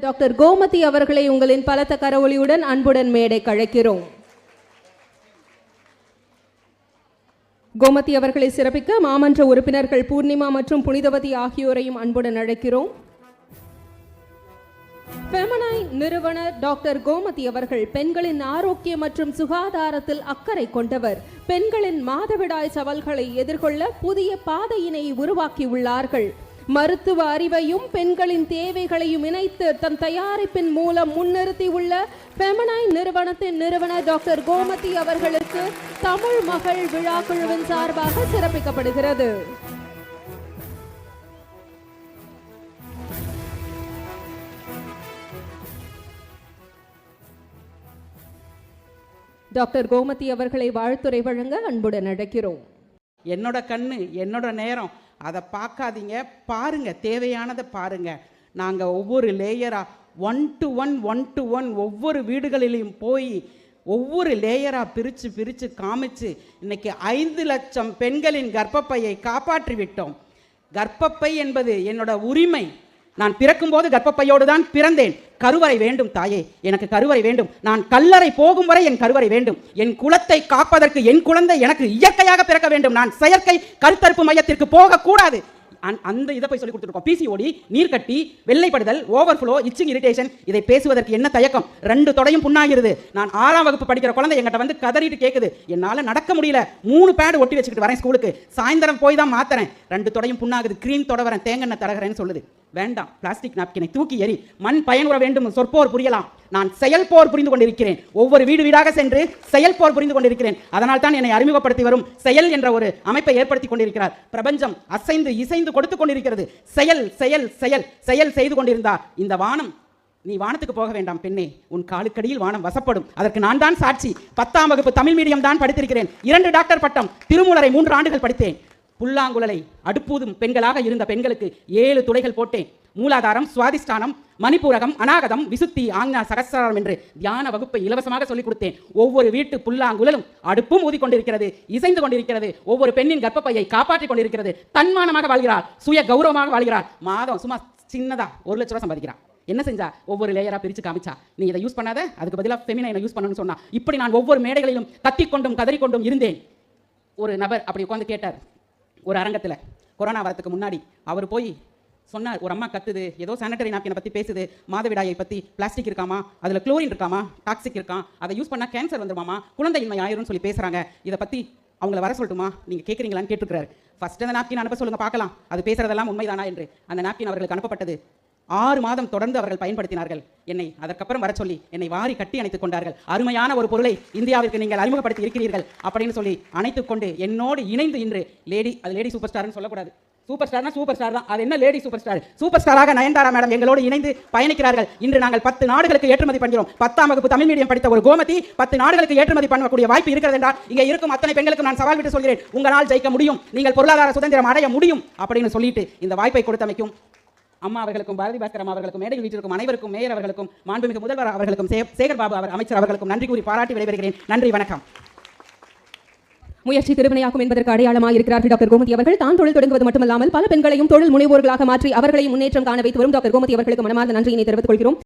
Doctor Gomathi அவர்களை உங்களின் பலத்த கரவொலியுடன் அன்புடன் மேடை கழைக்கிறோம் கோமதி அவர்களை சிறப்பிக்க மாமன்ற உறுப்பினர்கள் பூர்ணிமா மற்றும் புனிதவதி ஆகியோரையும் அன்புடன் அழைக்கிறோம். பெமனாய் நிறுவனர் டாக்டர் கோமதி அவர்கள் பெண்களின் ஆரோக்கியம் மற்றும் சுகாதாரத்தில் அக்கறை கொண்டவர். பெண்களின் மாதவிடாய் சவால்களை எதிர்கொள்ள புதிய பாதையினை உருவாக்கியுள்ளார்கள். மருத்துவ அறிவையும் பெண்களின் தேவைகளையும் இணைத்து தன் தயாரிப்பின் மூலம் முன்னிறுத்தியுள்ள பெமனாய் நிறுவனத்தின் நிறுவனர் டாக்டர் கோமதி அவர்களுக்கு தமிழ் மகள் விழா குழுவின் சார்பாக சிறப்பிக்கப்படுகிறது. டாக்டர் கோமதி அவர்களை வாழ்த்துரை வழங்க அன்புடன் அழைக்கிறோம். என்னோட கண்ணு என்னோட நேரம். அதை பார்க்காதீங்க. பாருங்கள் தேவையானதை பாருங்கள் நாங்கள் ஒவ்வொரு லேயராக one to one one to one ஒவ்வொரு வீடுகளிலையும் போய் ஒவ்வொரு லேயராக பிரித்து பிரித்து காமிச்சு இன்னைக்கு ஐந்து லட்சம் பெண்களின் கர்ப்பப்பையை காப்பாற்றி விட்டோம் கர்ப்பப்பை என்பது என்னோட உரிமை. நான் பிறக்கும்போது கர்ப்பப்பையோடு தான் பிறந்தேன். கருவறை வேண்டும் தாயே எனக்கு கருவறை வேண்டும். நான் கல்லறை போகும் வரை என் கருவறை வேண்டும். என் குலத்தை காப்பதற்கு என் குழந்தை எனக்கு இயற்கையாக பிறக்க வேண்டும். நான் செயற்கை கருத்தரிப்பு மையத்திற்கு போகக்கூடாது. அந்- அந்த இதை போய் சொல்லி கொடுத்துருக்கோம். பிசிஓடி நீர்க்கட்டி வெள்ளைப்படுதல் ஓவர்ஃப்ளோ இச்சிங் இரிட்டேஷன் இதை பேசுவதற்கு என்ன தயக்கம்? ரெண்டு தொடையும் புண்ணாகிறது நான் ஆறாம் வகுப்பு படிக்கிற குழந்தை எங்கிட்ட வந்து கதறிட்டு கேட்குது என்னால் நடக்க முடியல. மூணு பேடு ஒட்டி வச்சுக்கிட்டு வரேன் ஸ்கூலுக்கு சாயந்தரம் போய் தான் மாத்துறேன். ரெண்டு தொடையும் புண்ணாகுது. க்ரீம் தொட வரேன். தேங்கெண்ணெய் சொல்லுது. வேண்டாம் பிளாஸ்டிக் நாப்கினை தூக்கி எறி மண் பயனுற வேண்டும் சொற்போர் புரியலாம். நான் செயல்போர் புரிந்து கொண்டிருக்கிறேன். ஒவ்வொரு வீடு வீடாக சென்று செயல்போர் புரிந்து கொண்டிருக்கிறேன். அதனால் தான் என்னை அறிமுகப்படுத்தி வரும் செயல் என்ற ஒரு அமைப்பை ஏற்படுத்தி கொண்டிருக்கிறார். பிரபஞ்சம் அசைந்து இசைந்து கொடுத்து கொண்டிருக்கிறது. செயல் செயல் செயல் செயல் செய்து கொண்டிருந்தா இந்த வானம் நீ வானத்துக்கு போக வேண்டாம் பெண்ணே. உன் காலுக்கடியில் வானம் வசப்படும். அதற்கு நான் தான் சாட்சி. பத்தாம் வகுப்பு தமிழ் மீடியம் தான் படித்திருக்கிறேன். இரண்டு டாக்டர் பட்டம் திருமூலரை மூன்று ஆண்டுகள் படித்தேன். புல்லாங்குழலை அடுப்பூதும் பெண்களாக இருந்த பெண்களுக்கு ஏழு துளைகள் போட்டேன். மூலாதாரம் சுவாதிஷ்டானம் மணிப்பூரகம் அநாகதம் விசுத்தி ஆங்னா சகசிராரம் என்று தியான வகுப்பை இலவசமாக சொல்லிக் கொடுத்தேன். ஒவ்வொரு வீட்டு புல்லாங்குழலும் அடுப்பும் ஊதிக்கொண்டிருக்கிறது இசைந்து கொண்டிருக்கிறது ஒவ்வொரு பெண்ணின் கர்ப்பப்பையை காப்பாற்றிக் கொண்டிருக்கிறது. தன்மானமாக வாழ்கிறார் சுய கௌரவமாக வாழ்கிறார் மாதம் சும்மா சின்னதா ஒரு லட்ச ரூபா சம்பாதிக்கிறார் என்ன செஞ்சா? ஒவ்வொரு லேயரா பிரிச்சு காமிச்சா. நீ இதை யூஸ் பண்ணாத அதுக்கு பதிலாக ஃபெமினைனை யூஸ் பண்ணணும்னு சொன்னா. இப்படி நான் ஒவ்வொரு மேடைகளிலும் கத்திக்கொண்டும் கதறிக்கொண்டும் இருந்தேன். ஒரு நபர் அப்படி உட்காந்து கேட்டார் ஒரு அரங்கத்தில் கொரோனா வரதுக்கு முன்னாடி அவர் போய் சொன்னார் ஒரு அம்மா கத்துது ஏதோ சானிட்டரி நாப்கினை பற்றி பேசுது மாதவிடாயை பற்றி பிளாஸ்டிக் இருக்காமா அதில் குளோரின் இருக்காமா டாக்ஸிக் இருக்கான் அதை யூஸ் பண்ணால் கேன்சர் வந்துருமாமா குழந்தையின்மை ஆயிரும்னு சொல்லி பேசுகிறாங்க இதை பற்றி அவங்கள வர சொல்லட்டுமா நீங்கள் கேட்குறீங்களான்னு கேட்டுருக்காரு ஃபஸ்ட்டு அந்த நாப்கின் அனுப்ப சொல்லுங்கள் பார்க்கலாம். அது பேசுறதெல்லாம் உண்மைதானா? என்று அந்த நாப்கின் அவர்களுக்கு அனுப்பப்பட்டது. ஆறு மாதம் தொடர்ந்து அவர்கள் பயன்படுத்தினார்கள். என்னை அதற்கப்புறம் வர சொல்லி என்னை வாரி கட்டி அணைத்துக் கொண்டார்கள். அருமையான ஒரு பொருளை இந்தியாவிற்கு நீங்கள் அறிமுகப்படுத்தி இருக்கிறீர்கள் அப்படின்னு சொல்லி அணைத்துக் கொண்டு என்னோடு இணைந்து இன்று லேடி அது லேடி சூப்பர் ஸ்டார்னு சொல்லக்கூடாது. சூப்பர் ஸ்டார்னா சூப்பர் ஸ்டார் தான். அது என்ன லேடி சூப்பர் ஸ்டார் சூப்பர் ஸ்டாராக நயன்தாரா மேடம் எங்களோடு இணைந்து பயணிக்கிறார்கள். இன்று நாங்கள் பத்து நாடுகளுக்கு ஏற்றுமதி பண்ணுகிறோம் பத்தாம் வகுப்பு தமிழ் மீடியம் படித்த ஒரு கோமதி பத்து நாடுகளுக்கு ஏற்றுமதி பண்ணக்கூடிய வாய்ப்பு இருக்கிறது என்றால் இங்கே இருக்கும் அத்தனை பெண்களுக்கு நான் சவால் விட்டு சொல்கிறேன். உங்களால் ஜெயிக்க முடியும். நீங்கள் பொருளாதார சுதந்திரம் அடைய முடியும் அப்படின்னு சொல்லிட்டு இந்த வாய்ப்பை கொடுத்தமைக்கும் அம்மா அவர்களுக்கும் பாரதி பாஸ்கரம் அவர்களுக்கும் மேடையில் வீட்டிற்கும் அனைவருக்கும் மேயர் அவர்களுக்கும் மாண்புமிகு முதல்வர் அவர்களுக்கும் சேகர் பாபு அவர் அமைச்சர் அவர்களுக்கும் நன்றி கூறி பாராட்டி விடைபெறுகிறேன். நன்றி வணக்கம். முயற்சி திருவினையாக்கும் என்பதற்கு அடையாளமாக இருக்கிறார்கள் டாக்டர் கோமதி அவர்கள். தான் தொழில் தொடங்குவது மட்டுமல்லாமல் பல பெண்களையும் தொழில் முனைவோர்களாக மாற்றி அவர்களையும் முன்னேற்றம் காண வைத்து வரும் டாக்டர் கோமதி அவர்களுக்கு மனமார்ந்த நன்றியினை தெரிவித்துக் கொள்கிறோம்.